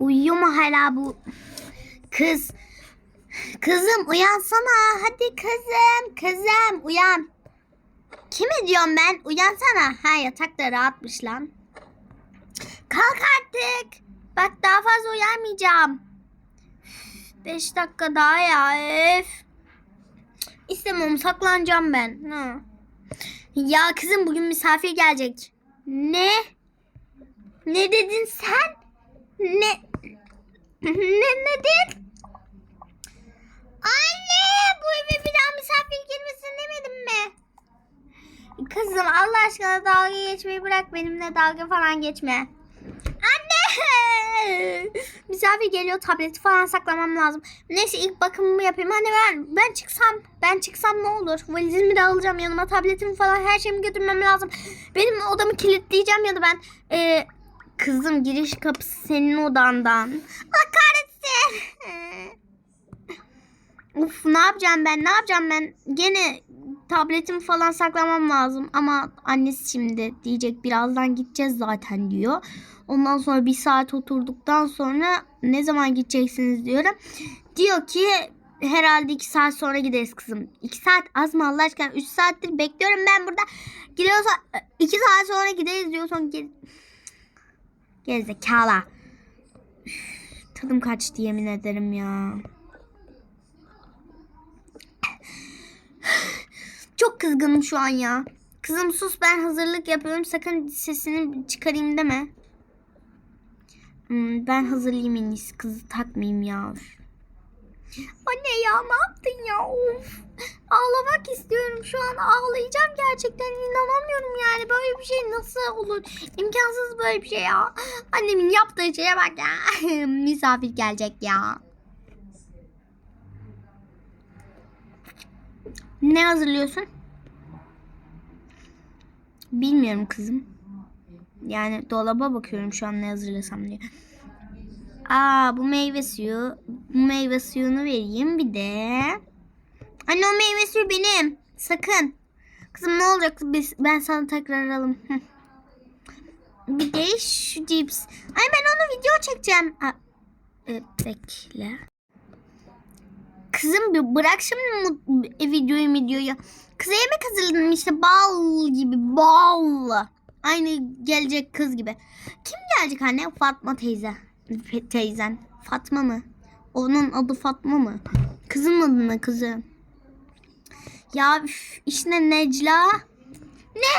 Uyuyor mu hala bu kız? Kızım uyansana. Hadi kızım. Kızım uyan. Kime diyorum ben? Uyansana. Ha yatakta rahatmış lan. Kalk artık. Bak daha fazla uyanmayacağım. Beş dakika daha ya. Öf. İstemiyorum saklanacağım ben. Ha. Ya kızım bugün misafir gelecek. Ne? Ne dedin sen? Ne? Ne ne dedin? Anne bu eve bir daha misafir girmesin demedim mi? Kızım Allah aşkına dalga geçmeyi bırak benimle dalga falan geçme. Anne! Misafir geliyor tableti falan saklamam lazım. Neyse ilk bakımımı yapayım. Hani ben ben çıksam ben çıksam ne olur? Valizimi de alacağım yanıma tabletimi falan her şeyimi götürmem lazım. Benim odamı kilitleyeceğim ya da ben e, kızım giriş kapısı senin odandan. Allah kahretsin. Uf ne yapacağım ben ne yapacağım ben gene tabletimi falan saklamam lazım ama annesi şimdi diyecek birazdan gideceğiz zaten diyor. Ondan sonra bir saat oturduktan sonra ne zaman gideceksiniz diyorum. Diyor ki herhalde iki saat sonra gideriz kızım. İki saat az mı Allah aşkına? Üç saattir bekliyorum ben burada. Gidiyorsa iki saat sonra gideriz diyorsun. Gel... Gerizekalı. Tadım kaçtı yemin ederim ya. Çok kızgınım şu an ya. Kızım sus ben hazırlık yapıyorum. Sakın sesini çıkarayım deme. Hmm, ben hazırlayayım en iyisi. Kızı takmayayım ya. Anne ya ne yaptın ya? Of. Ağlamak istiyorum şu an. Ağlayacağım gerçekten. inanamıyorum yani. Böyle bir şey nasıl olur? İmkansız böyle bir şey ya. Annemin yaptığı şeye bak ya. Misafir gelecek ya. Ne hazırlıyorsun? Bilmiyorum kızım. Yani dolaba bakıyorum şu an ne hazırlasam diye. Aa bu meyve suyu. Bu meyve suyunu vereyim bir de. Anne o meyve suyu benim. Sakın. Kızım ne olacak biz ben sana tekrar alalım. Bir de şu cips. Ay ben onu video çekeceğim. Aa, e, bekle. Kızım bir bırak şimdi e, videoyu videoyu. Kıza yemek hazırladım işte bal gibi bal. Aynı gelecek kız gibi. Kim gelecek anne? Fatma teyze. Teyzen. Fatma mı? Onun adı Fatma mı? Kızın adı ne kızı? Ya üf, işte Necla. Ne?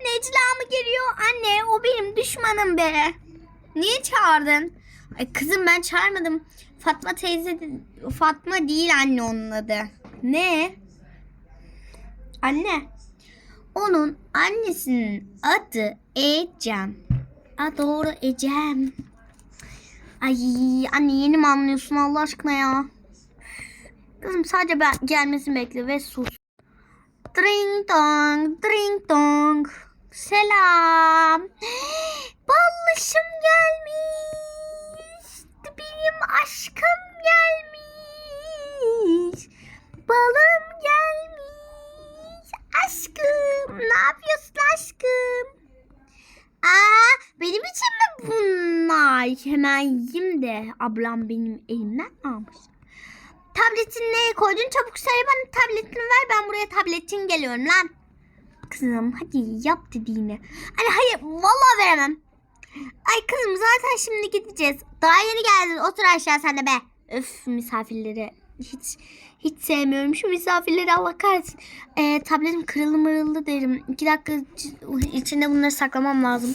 Necla mı geliyor? Anne o benim düşmanım be. Niye çağırdın? Ay kızım ben çağırmadım. Fatma teyze Fatma değil anne onun adı. Ne? Anne. Onun annesinin adı Ecem. A doğru Ecem. Ay anne yeni mi anlıyorsun Allah aşkına ya? Kızım sadece ben gelmesini bekle ve sus. Dring dong, dring dong. Selam. Ballışım gelmiş. Benim aşkım gelmiş. Balım gelmiş. Aşkım ne yapıyorsun aşkım? Aa benim için mi bunlar? Hemen yiyeyim de ablam benim elimden almış. Tabletini neye koydun? Çabuk söyle bana tabletini ver. Ben buraya tabletin geliyorum lan. Kızım hadi yap dediğini. Hani hayır vallahi veremem. Ay kızım zaten şimdi gideceğiz. Daha yeni geldin. Otur aşağı sen de be. Öf misafirleri. Hiç hiç sevmiyorum şu misafirleri Allah kahretsin. Ee, tabletim kırıldı mırıldı derim. İki dakika iç- içinde bunları saklamam lazım.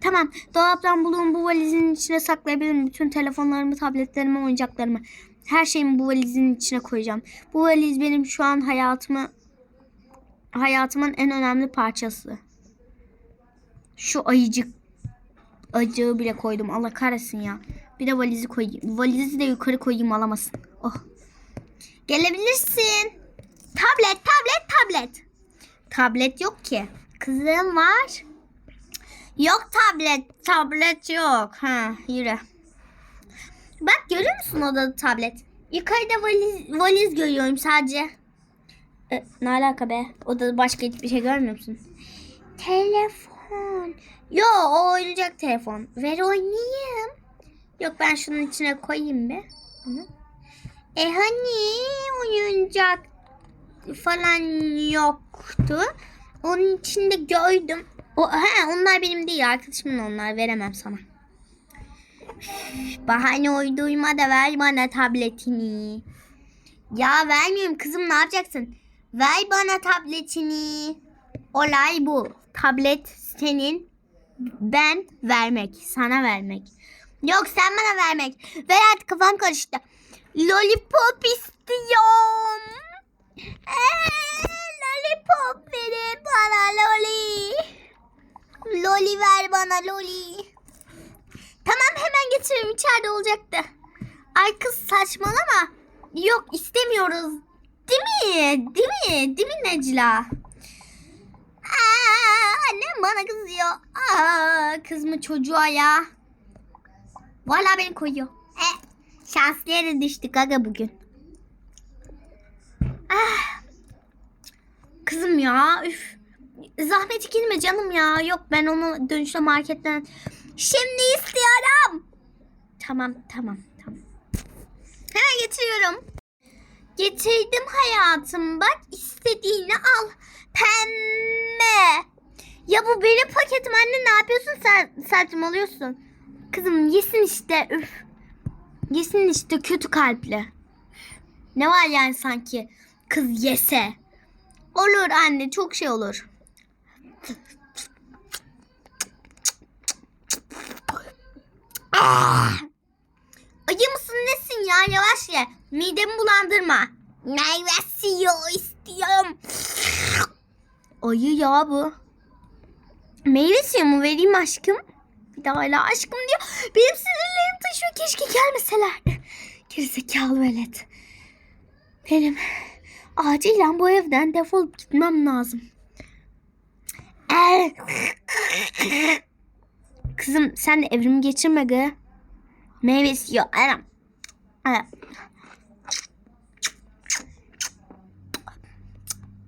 Tamam dolaptan bulduğum bu valizin içine saklayabilirim. Bütün telefonlarımı, tabletlerimi, oyuncaklarımı. Her şeyimi bu valizin içine koyacağım. Bu valiz benim şu an hayatımı hayatımın en önemli parçası. Şu ayıcık acığı bile koydum. Allah kahretsin ya. Bir de valizi koyayım. Valizi de yukarı koyayım alamasın. Oh. Gelebilirsin. Tablet, tablet, tablet. Tablet yok ki. Kızım var. Yok tablet. Tablet yok. Ha, yürü. Bak görüyor musun odada tablet? Yukarıda valiz, valiz görüyorum sadece. E, ne alaka be? Odada başka hiçbir şey görmüyor musun? Telefon. Yo o oyuncak telefon. Ver oynayayım. Yok ben şunun içine koyayım bir. Bunu. E hani oyuncak falan yoktu. Onun içinde gördüm. O, he, onlar benim değil arkadaşımın onlar veremem sana. Bahane uydurma da ver bana tabletini. Ya vermiyorum kızım ne yapacaksın? Ver bana tabletini. Olay bu. Tablet senin. Ben vermek. Sana vermek. Yok sen bana vermek. Ver artık kafam karıştı. Lollipop istiyorum. Eee, lollipop verin bana loli. Loli ver bana loli. Tamam hemen getiririm içeride olacaktı. Ay kız saçmalama. Yok istemiyoruz. Değil mi? Değil mi? Değil mi Necla? Aa, annem bana kızıyor. Aa, kız mı çocuğa ya? Valla beni koyuyor. E, şanslı yere düştük aga bugün. Ah, kızım ya üf. Zahmet girme canım ya. Yok ben onu dönüşte marketten. Şimdi istiyorum. Tamam tamam tamam. Hemen getiriyorum. Getirdim hayatım bak istediğini al. Pembe. Ya bu benim paketim anne ne yapıyorsun sen saçmalıyorsun. Kızım yesin işte üf. Yesin işte kötü kalpli. Ne var yani sanki kız yese. Olur anne çok şey olur. Acı mısın nesin ya yavaş ye. Midemi bulandırma. Meyve suyu istiyorum. Ayı ya bu. Meyve suyu mu vereyim aşkım? Bir daha hala aşkım diyor. Benim sinirlerim taşıyor. Keşke gelmeselerdi. Gerizekalı velet. Benim acilen bu evden defolup gitmem lazım. Ee, Kızım sen de evrimi geçirme gı. Meyve istiyor. Anam. Anam.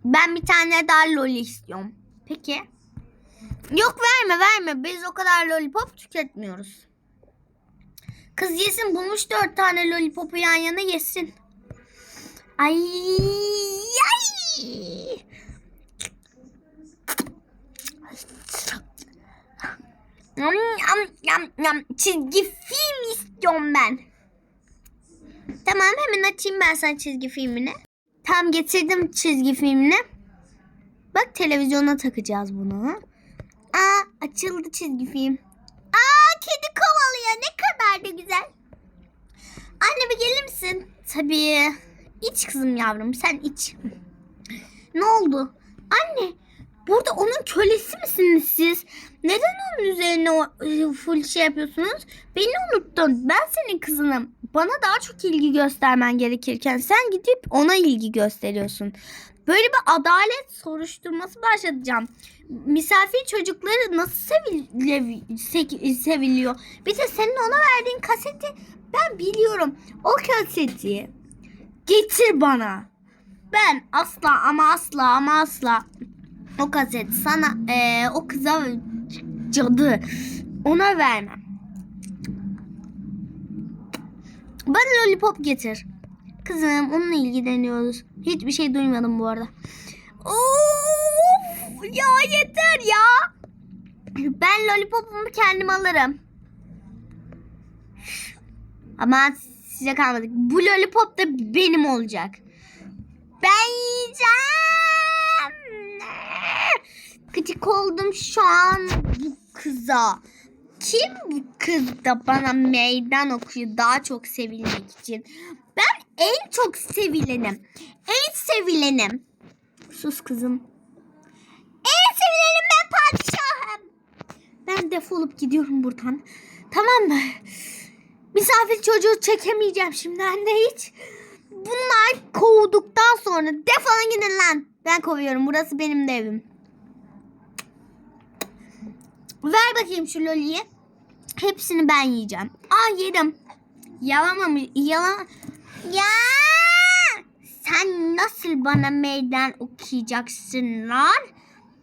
Ben bir tane daha loli istiyorum. Peki. Yok verme verme. Biz o kadar lollipop tüketmiyoruz. Kız yesin bulmuş dört tane lollipopu yan yana yesin. Ay ay. Yam, yam, yam, yam. Çizgi film istiyorum ben. Tamam hemen açayım ben sana çizgi filmini. Tam getirdim çizgi filmini. Bak televizyona takacağız bunu. Aa açıldı çizgi film. Aa kedi kovalıyor ne kadar da güzel. Anne bir gelir misin? Tabii. İç kızım yavrum sen iç. Ne oldu? Anne burada onun kölesi misiniz siz? Neden onun üzerine o, e, full şey yapıyorsunuz? Beni unuttun. Ben senin kızınım. Bana daha çok ilgi göstermen gerekirken sen gidip ona ilgi gösteriyorsun. Böyle bir adalet soruşturması başlatacağım. Misafir çocukları nasıl sevile- se- seviliyor? Bir de senin ona verdiğin kaseti ben biliyorum. O kaseti getir bana. Ben asla ama asla ama asla o kaset sana eee, o kıza cadı ona vermem. Bana lollipop getir. Kızım onunla ilgileniyoruz. Hiçbir şey duymadım bu arada. Of ya yeter ya. Ben lollipopumu kendim alırım. Ama size kalmadı. Bu lollipop da benim olacak. Ben yiyeceğim. Gıcık oldum şu an bu kıza. Kim bu kız da bana meydan okuyor daha çok sevilmek için? Ben en çok sevilenim. En sevilenim. Sus kızım. En sevilenim ben padişahım. Ben defolup gidiyorum buradan. Tamam mı? Misafir çocuğu çekemeyeceğim şimdi anne hiç. Bunlar kovduktan sonra defolun gidin lan. Ben kovuyorum. Burası benim de evim. Ver bakayım şu loliyi. Hepsini ben yiyeceğim. Aa yedim. Yalan mı? Yalan. Ya! Sen nasıl bana meydan okuyacaksın lan?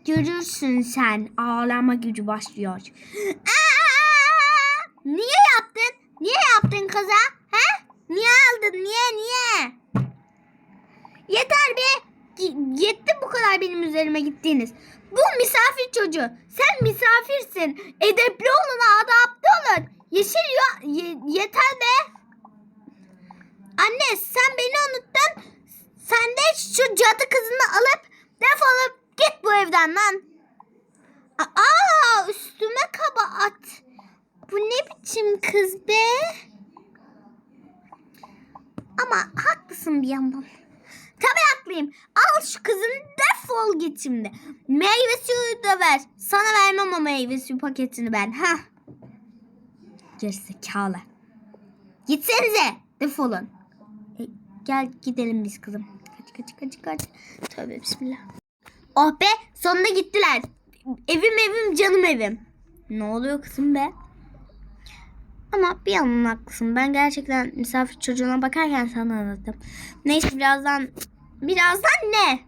Görürsün sen. Ağlama gücü başlıyor. Aa! Niye yaptın? Niye kaza? He? Niye aldın? Niye? Niye? Yeter be. Yetti bu kadar benim üzerime gittiğiniz. Bu misafir çocuğu. Sen misafirsin. Edepli olun, adapte olun. Yeşil ya ye- yeter be. Anne sen beni unuttun. Sen de şu cadı kızını alıp defolup git bu evden lan. Aa üstüme kaba at. Bu ne biçim kız be? Ama haklısın bir yandan. Haklıyım. Al şu kızını defol git şimdi. Meyve suyu da ver. Sana vermem o meyve suyu paketini ben. Ha. Gerizekalı. Gitsenize. Defolun. E, gel gidelim biz kızım. Kaç kaç kaç kaç. Tövbe bismillah. Oh be sonunda gittiler. Evim evim canım evim. Ne oluyor kızım be? Ama bir yandan haklısın. Ben gerçekten misafir çocuğuna bakarken sana anlattım. Neyse birazdan birazdan ne?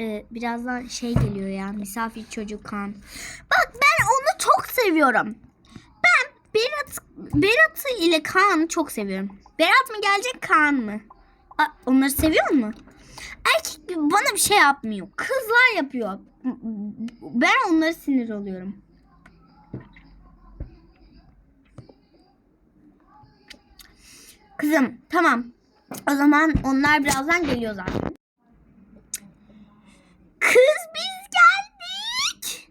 Ee, birazdan şey geliyor ya misafir çocuk kan. Bak ben onu çok seviyorum. Ben Berat Berat'ı ile Kaan'ı çok seviyorum. Berat mı gelecek Kaan mı? Aa, onları seviyor mu? Erkek bana bir şey yapmıyor. Kızlar yapıyor. Ben onları sinir oluyorum. Kızım tamam. O zaman onlar birazdan geliyor zaten. Kız biz geldik.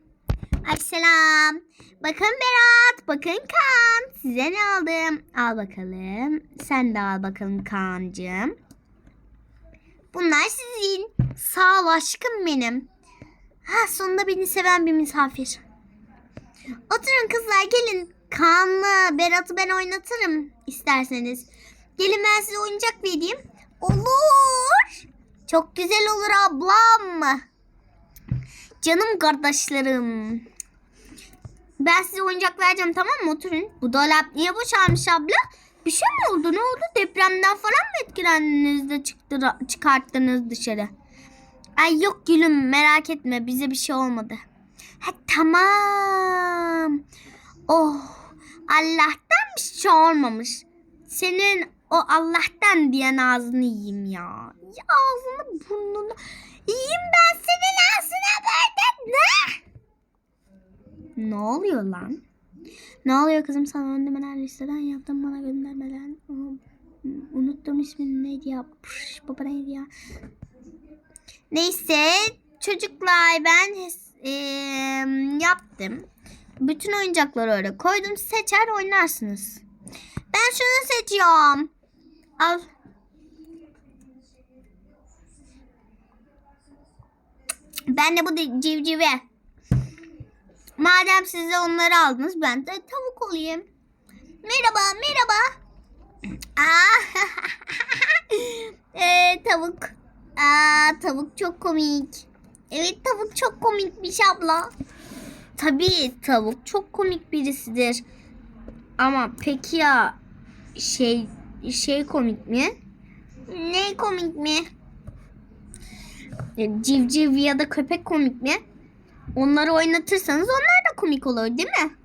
Ay selam. Bakın Berat, bakın Kaan. Size ne aldım? Al bakalım. Sen de al bakalım Kaan'cığım. Bunlar sizin. Sağ ol aşkım benim. Ha sonunda beni seven bir misafir. Oturun kızlar gelin. Kaan'la Berat'ı ben oynatırım isterseniz. Gelin ben size oyuncak vereyim. Olur. Çok güzel olur ablam. Canım kardeşlerim. Ben size oyuncak vereceğim tamam mı? Oturun. Bu dolap niye boşalmış abla? Bir şey mi oldu? Ne oldu? Depremden falan mı etkilendiniz de çıkarttınız dışarı? Ay yok gülüm merak etme bize bir şey olmadı. Ha tamam. Oh Allah'tan bir şey olmamış. Senin o Allah'tan diyen ağzını yiyeyim ya. ya ağzını burnunu yiyeyim ben senin ağzına böyle. Ne? Ne oluyor lan? Ne oluyor kızım sana önlemeler listeden yaptım bana göndermeler. Aa, Unuttum ismini neydi ya? Pış, baba neydi ya? Neyse çocuklar ben eee, yaptım. Bütün oyuncakları öyle koydum. Seçer oynarsınız. Ben şunu seçiyorum. Al. Ben de bu civcive. Madem siz de onları aldınız ben de tavuk olayım. Merhaba merhaba. Aa, ee, tavuk. Aa, tavuk çok komik. Evet tavuk çok komikmiş abla. Tabii tavuk çok komik birisidir. Ama peki ya şey şey komik mi? Ne komik mi? Civciv ya da köpek komik mi? Onları oynatırsanız onlar da komik olur değil mi?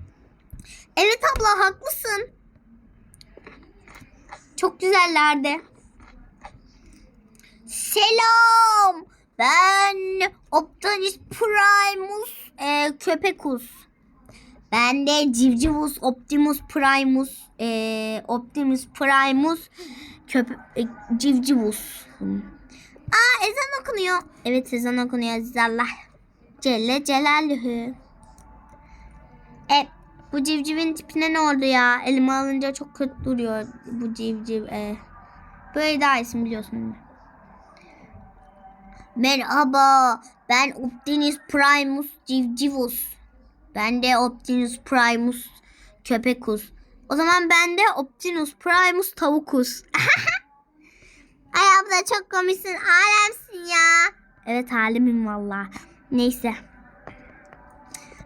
Evet abla haklısın. Çok güzellerdi. Selam. Ben Optimus Primus e, Köpekus. Ben de Civcivus Optimus Primus e, Optimus Primus Köpe e, Civcivus. Aa ezan okunuyor. Evet ezan okunuyor Aziz Allah. Celle Celaluhu. E bu civcivin tipine ne oldu ya? Elime alınca çok kötü duruyor bu civciv. E, böyle daha isim biliyorsun? Merhaba. Ben Optimus Primus Civcivus. Ben de Optimus Primus Köpekus. O zaman ben de Optimus Primus Tavukus. Ay abla çok komiksin. Alemsin ya. Evet halimim valla. Neyse.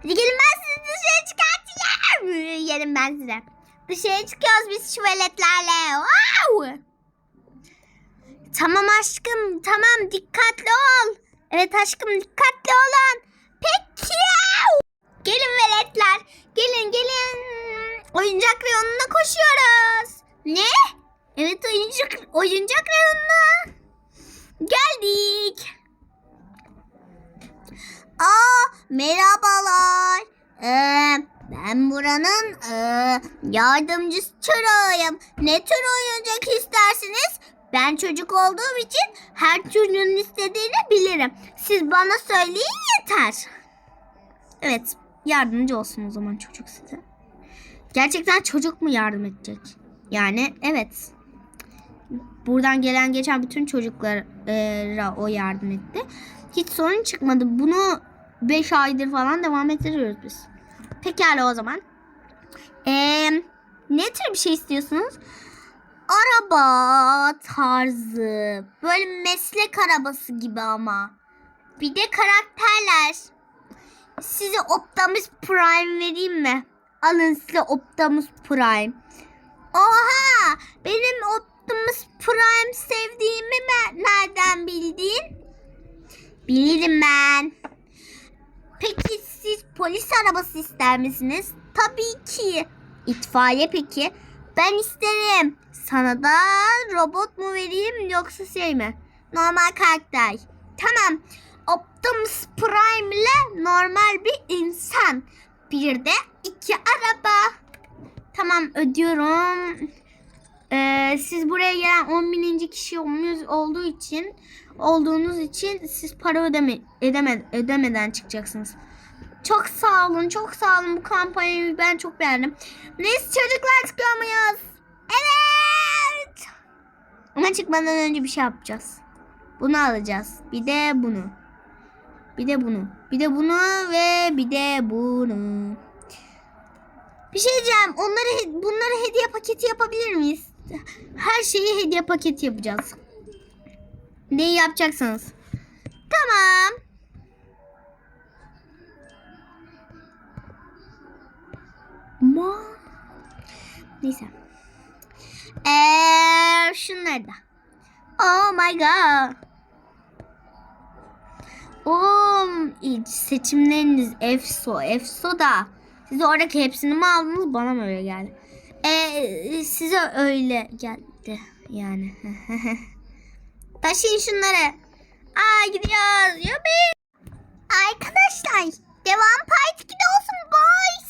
Hadi gelin ben sizi dışarı çıkartayım. Yerim ben size. Dışarı çıkıyoruz biz şu veletlerle. Wow. Tamam aşkım tamam dikkatli ol. Evet aşkım dikkatli olun. Peki. Gelin veletler. Gelin gelin. Oyuncak reyonuna koşuyoruz. Ne? Evet oyuncak oyuncak reyonuna geldik. Aa merhabalar. Ee, ben buranın ee, yardımcısı çırağıyım. Ne tür oyuncak istersiniz? Ben çocuk olduğum için her çocuğun istediğini bilirim. Siz bana söyleyin yeter. Evet, yardımcı olsun o zaman çocuk size. Gerçekten çocuk mu yardım edecek? Yani evet. Buradan gelen geçen bütün çocuklara o yardım etti. Hiç sorun çıkmadı. Bunu 5 aydır falan devam ettiriyoruz biz. Pekala o zaman. Ee, ne tür bir şey istiyorsunuz? Araba tarzı. Böyle meslek arabası gibi ama. Bir de karakterler. Size Optimus Prime vereyim mi? Alın size Optimus Prime. Oha! Benim Optimus Prime sevdiğimi mi nereden bildin? Bilirim ben. Peki siz polis arabası ister misiniz? Tabii ki. İtfaiye peki? Ben isterim. Sana da robot mu vereyim yoksa şey mi? Normal karakter. Tamam. Optimus Prime ile normal bir insan. Bir de iki araba. Tamam ödüyorum. Ee, siz buraya gelen 10 bininci kişi olduğu için olduğunuz için siz para ödeme, edeme, ödemeden çıkacaksınız. Çok sağ olun, çok sağ olun bu kampanyayı ben çok beğendim. Neyse çocuklar çıkıyor muyuz? Evet. Ama çıkmadan önce bir şey yapacağız. Bunu alacağız. Bir de bunu. Bir de bunu. Bir de bunu ve bir de bunu. Bir şey diyeceğim. Onları bunları hediye paketi yapabilir miyiz? Her şeyi hediye paketi yapacağız. Neyi yapacaksınız? Tamam. Ma. Neyse. Eee şunları da. Oh my god. Oğlum seçimleriniz efso efso da. Siz oradaki hepsini mi aldınız bana mı öyle geldi? Ee, size öyle geldi yani. Taşıyın şunları. Aa gidiyoruz. Yubi. Arkadaşlar devam part 2'de olsun boys.